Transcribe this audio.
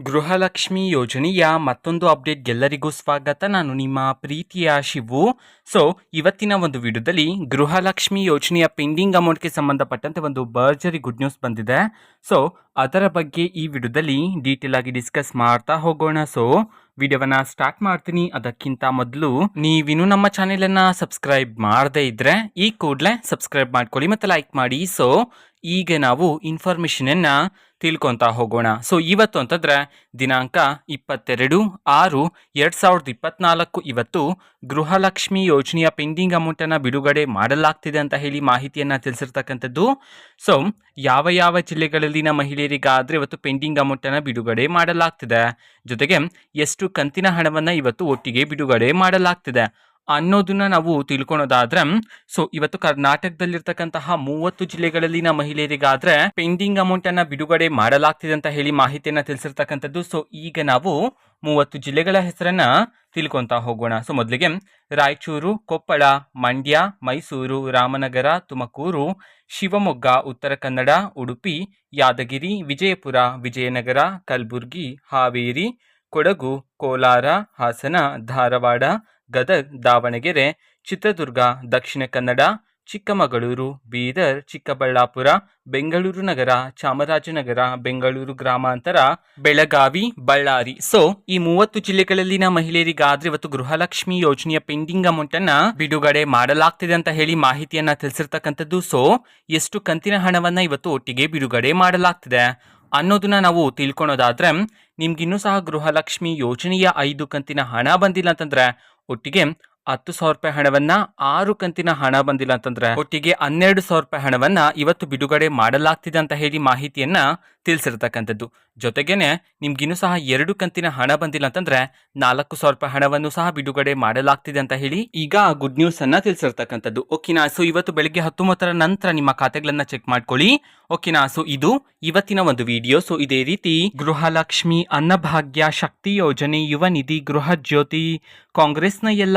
ಗೃಹಲಕ್ಷ್ಮಿ ಯೋಜನೆಯ ಮತ್ತೊಂದು ಅಪ್ಡೇಟ್ ಎಲ್ಲರಿಗೂ ಸ್ವಾಗತ. ನಾನು ನಿಮ್ಮ ಪ್ರೀತಿಯ ಶಿವು. ಸೊ ಇವತ್ತಿನ ಒಂದು ವಿಡಿಯೋದಲ್ಲಿ ಗೃಹಲಕ್ಷ್ಮಿ ಯೋಜನೆಯ ಪೆಂಡಿಂಗ್ ಅಮೌಂಟ್ಗೆ ಸಂಬಂಧಪಟ್ಟಂತೆ ಒಂದು ಬರ್ಜರಿ ಗುಡ್ ನ್ಯೂಸ್ ಬಂದಿದೆ. ಸೊ ಅದರ ಬಗ್ಗೆ ಈ ವಿಡಿಯೋದಲ್ಲಿ ಡೀಟೇಲ್ ಆಗಿ ಡಿಸ್ಕಸ್ ಮಾಡ್ತಾ ಹೋಗೋಣ. ಸೊ ವಿಡಿಯೋವನ್ನ ಸ್ಟಾರ್ಟ್ ಮಾಡ್ತೀನಿ. ಅದಕ್ಕಿಂತ ಮೊದಲು ನೀವಿನ್ನೂ ನಮ್ಮ ಚಾನೆಲನ್ನು ಸಬ್ಸ್ಕ್ರೈಬ್ ಮಾಡದೇ ಇದ್ರೆ ಈ ಕೂಡಲೇ ಸಬ್ಸ್ಕ್ರೈಬ್ ಮಾಡ್ಕೊಳ್ಳಿ ಮತ್ತು ಲೈಕ್ ಮಾಡಿ. ಸೊ ಈಗ ನಾವು ಇನ್ಫಾರ್ಮೇಷನನ್ನು ತಿಳ್ಕೊತಾ ಹೋಗೋಣ. ಸೊ ಇವತ್ತು ಅಂತಂದ್ರೆ ದಿನಾಂಕ ಇಪ್ಪತ್ತೆರಡು ಆರು ಎರಡು ಸಾವಿರದ ಇಪ್ಪತ್ನಾಲ್ಕು. ಇವತ್ತು ಗೃಹಲಕ್ಷ್ಮಿ ಯೋಜನೆಯ ಪೆಂಡಿಂಗ್ ಅಮೌಂಟನ್ನು ಬಿಡುಗಡೆ ಮಾಡಲಾಗ್ತಿದೆ ಅಂತ ಹೇಳಿ ಮಾಹಿತಿಯನ್ನು ತಿಳಿಸಿರ್ತಕ್ಕಂಥದ್ದು. ಸೊ ಯಾವ ಯಾವ ಜಿಲ್ಲೆಗಳಲ್ಲಿನ ಮಹಿಳೆಯರಿಗಾದರೆ ಇವತ್ತು ಪೆಂಡಿಂಗ್ ಅಮೌಂಟನ್ನು ಬಿಡುಗಡೆ ಮಾಡಲಾಗ್ತಿದೆ. ಜೊತೆಗೆ ಎಷ್ಟು ಕಂತಿನ ಹಣವನ್ನು ಇವತ್ತು ಒಟ್ಟಿಗೆ ಬಿಡುಗಡೆ ಮಾಡಲಾಗ್ತಿದೆ. ಅನ್ನೋದನ್ನ ನಾವು ತಿಳ್ಕೊಳೋದಾದ್ರೆ ಸೊ ಇವತ್ತು ಕರ್ನಾಟಕದಲ್ಲಿರ್ತಕ್ಕಂತಹ ಮೂವತ್ತು ಜಿಲ್ಲೆಗಳಲ್ಲಿನ ಮಹಿಳೆಯರಿಗಾದ್ರೆ ಪೆಂಡಿಂಗ್ ಅಮೌಂಟ್ ಅನ್ನ ಬಿಡುಗಡೆ ಮಾಡಲಾಗ್ತಿದೆ ಅಂತ ಹೇಳಿ ಮಾಹಿತಿಯನ್ನ ತಿಳಿಸಿರ್ತಕ್ಕಂಥದ್ದು. ಸೊ ಈಗ ನಾವು ಮೂವತ್ತು ಜಿಲ್ಲೆಗಳ ಹೆಸರನ್ನ ತಿಳ್ಕೊಂತ ಹೋಗೋಣ. ಸೊ ಮೊದಲಿಗೆ ರಾಯಚೂರು, ಕೊಪ್ಪಳ, ಮಂಡ್ಯ, ಮೈಸೂರು, ರಾಮನಗರ, ತುಮಕೂರು, ಶಿವಮೊಗ್ಗ, ಉತ್ತರ ಕನ್ನಡ, ಉಡುಪಿ, ಯಾದಗಿರಿ, ವಿಜಯಪುರ, ವಿಜಯನಗರ, ಕಲಬುರ್ಗಿ, ಹಾವೇರಿ ಕೊಡಗು, ಕೋಲಾರ, ಹಾಸನ, ಧಾರವಾಡ, ಗದಗ್, ದಾವಣಗೆರೆ, ಚಿತ್ರದುರ್ಗ, ದಕ್ಷಿಣ ಕನ್ನಡ, ಚಿಕ್ಕಮಗಳೂರು, ಬೀದರ್, ಚಿಕ್ಕಬಳ್ಳಾಪುರ, ಬೆಂಗಳೂರು ನಗರ, ಚಾಮರಾಜನಗರ, ಬೆಂಗಳೂರು ಗ್ರಾಮಾಂತರ, ಬೆಳಗಾವಿ, ಬಳ್ಳಾರಿ. ಸೊ ಈ ಮೂವತ್ತು ಜಿಲ್ಲೆಗಳಲ್ಲಿನ ಮಹಿಳೆಯರಿಗಾದ್ರೆ ಇವತ್ತು ಗೃಹಲಕ್ಷ್ಮಿ ಯೋಜನೆಯ ಪೆಂಡಿಂಗ್ ಅಮೌಂಟ್ ಅನ್ನ ಬಿಡುಗಡೆ ಮಾಡಲಾಗ್ತಿದೆ ಅಂತ ಹೇಳಿ ಮಾಹಿತಿಯನ್ನ ತಿಳಿಸಿರ್ತಕ್ಕಂಥದ್ದು. ಸೊ ಎಷ್ಟು ಕಂತಿನ ಹಣವನ್ನ ಇವತ್ತು ಒಟ್ಟಿಗೆ ಬಿಡುಗಡೆ ಮಾಡಲಾಗ್ತಿದೆ. ಅನ್ನೋದನ್ನ ನಾವು ತಿಳ್ಕೊಳೋದಾದ್ರೆ ನಿಮ್ಗಿನ್ನೂ ಸಹ ಗೃಹಲಕ್ಷ್ಮಿ ಯೋಜನೆಯ ಐದು ಕಂತಿನ ಹಣ ಬಂದಿಲ್ಲ ಅಂತಂದ್ರೆ ಒಟ್ಟಿಗೆ ಹತ್ತು ಸಾವಿರ ರೂಪಾಯಿ ಹಣವನ್ನ ಆರು ಕಂತಿನ ಹಣ ಬಂದಿಲ್ಲ ಅಂತಂದ್ರೆ ಒಟ್ಟಿಗೆ ಹನ್ನೆರಡು ಸಾವಿರ ರೂಪಾಯಿ ಹಣವನ್ನ ಇವತ್ತು ಬಿಡುಗಡೆ ಮಾಡಲಾಗ್ತಿದೆ ಅಂತ ಹೇಳಿ ಮಾಹಿತಿಯನ್ನ ತಿಳಿಸಿರ್ತಕ್ಕಂಥದ್ದು. ಜೊತೆಗೇನೆ ನಿಮ್ಗಿನ್ನೂ ಸಹ ಎರಡು ಕಂತಿನ ಹಣ ಬಂದಿಲ್ಲ ಅಂತಂದ್ರೆ ನಾಲ್ಕು ಸಾವಿರ ರೂಪಾಯಿ ಹಣವನ್ನು ಸಹ ಬಿಡುಗಡೆ ಮಾಡಲಾಗ್ತಿದೆ ಅಂತ ಹೇಳಿ ಈಗ ಗುಡ್ ನ್ಯೂಸ್ ಅನ್ನ ತಿಳಿಸಿರ್ತಕ್ಕಂಥದ್ದು. ಓಕೆನಾ ಸೊ ಇವತ್ತು ಬೆಳಿಗ್ಗೆ ಹತ್ತೊಂಬತ್ತರ ನಂತರ ನಿಮ್ಮ ಖಾತೆಗಳನ್ನ ಚೆಕ್ ಮಾಡ್ಕೊಳ್ಳಿ. ಓಕೆನಾ ಸೊ ಇದು ಇವತ್ತಿನ ಒಂದು ವಿಡಿಯೋ. ಸೊ, ಇದೇ ರೀತಿ ಗೃಹಲಕ್ಷ್ಮಿ ಅನ್ನಭಾಗ್ಯ ಶಕ್ತಿ ಯೋಜನೆ ಯುವ ನಿಧಿ ಗೃಹ ಜ್ಯೋತಿ ಕಾಂಗ್ರೆಸ್ನ ಎಲ್ಲ